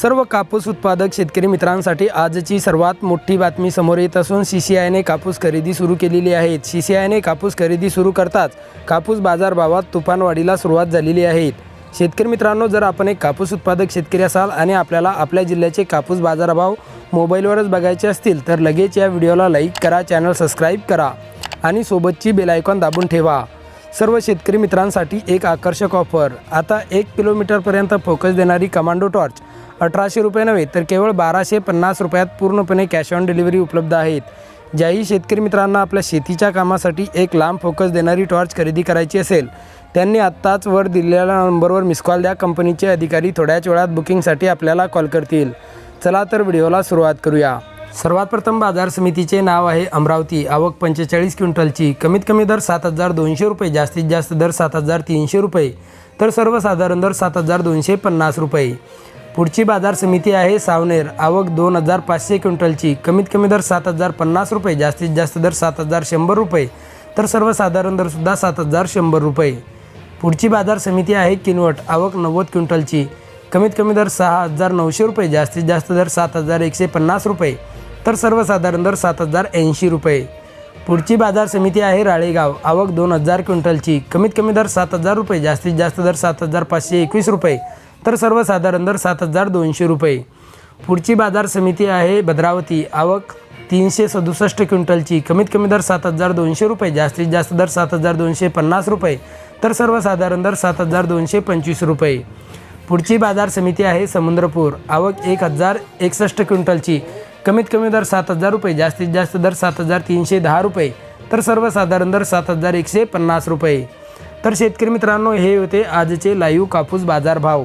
सर्व कापूस उत्पादक शेतकरी मित्रांसाठी आजची सर्वात मोठी बातमी समोर येत असून सी सी आयने कापूस खरेदी सुरू केलेली आहे. सी सी आयने कापूस खरेदी सुरू करताच कापूस बाजारभावात तुफानवाढीला सुरुवात झालेली आहे. शेतकरी मित्रांनो जर आपण एक कापूस उत्पादक शेतकरी असाल आणि आपल्याला आपल्या जिल्ह्याचे कापूस बाजारभाव मोबाईलवरच बघायचे असतील तर लगेच या व्हिडिओला लाईक करा चॅनल सबस्क्राईब करा आणि सोबतची बेलायकॉन दाबून ठेवा. सर्व शेतकरी मित्रांसाठी एक आकर्षक ऑफर. आता एक किलोमीटरपर्यंत फोकस देणारी कमांडो टॉर्च. अठराशे रुपये नव्हे तर केवळ बाराशे पन्नास रुपयात पूर्णपणे कॅश ऑन डिलिव्हरी उपलब्ध आहेत. ज्याही शेतकरी मित्रांना आपल्या शेतीच्या कामासाठी एक लांब फोकस देणारी टॉर्च खरेदी करायची असेल त्यांनी आत्ताच वर दिलेल्या नंबरवर मिस कॉल द्या. कंपनीचे अधिकारी थोड्याच वेळात बुकिंगसाठी आपल्याला कॉल करतील. चला तर व्हिडिओला सुरुवात करूया. सर्वात प्रथम बाजार समितीचे नाव आहे अमरावती. आवक पंचेचाळीस क्विंटलची. कमीत कमी दर सात हजार दोनशे रुपये जास्तीत जास्त दर सात हजार तीनशे रुपये तर सर्वसाधारण दर सात हजार दोनशे पन्नास रुपये. पुढची बाजार समिती आहे सावनेर. आवक दोन हजार पाचशे क्विंटलची. कमीत कमी दर सात हजार पन्नास रुपये जास्तीत जास्त दर सात हजार शंभर रुपये तर सर्वसाधारण दरसुद्धा सात हजार शंभर रुपये. पुढची बाजार समिती आहे किनवट. आवक नव्वद क्विंटलची. कमीत कमी दर सहा हजार नऊशे रुपये जास्तीत जास्त दर सात हजार एकशे पन्नास रुपये तर सर्वसाधारण दर सात हजार ऐंशी रुपये. पुढची बाजार समिती आहे राळेगाव. आवक दोन हजार क्विंटलची. कमीत कमी दर सात हजार रुपये जास्तीत जास्त दर सात हजार पाचशे एकवीस रुपये तर सर्वसाधारण दर सात हजार दोनशे रुपये. पुढची बाजार समिती आहे भद्रावती. आवक तीनशे सदुसष्ट क्विंटलची. कमीत कमी दर सात हजार दोनशे रुपये. जास्तीत जास्त दर सात हजार दोनशे पन्नास रुपये. तर सर्वसाधारण दर सात हजार दोनशे पंचवीस रुपये. पुढची बाजार समिती आहे समुद्रपूर. आवक एक हजार एकसष्ट क्विंटलची. कमीत कमी दर सात हजार रुपये. जास्तीत जास्त दर सात हजार तीनशे दहा रुपये. तर सर्वसाधारण दर सात हजार एकशे पन्नास रुपये. तर शेतकरी मित्रांनो हे होते आजचे लाईव्ह कापूस बाजार भाव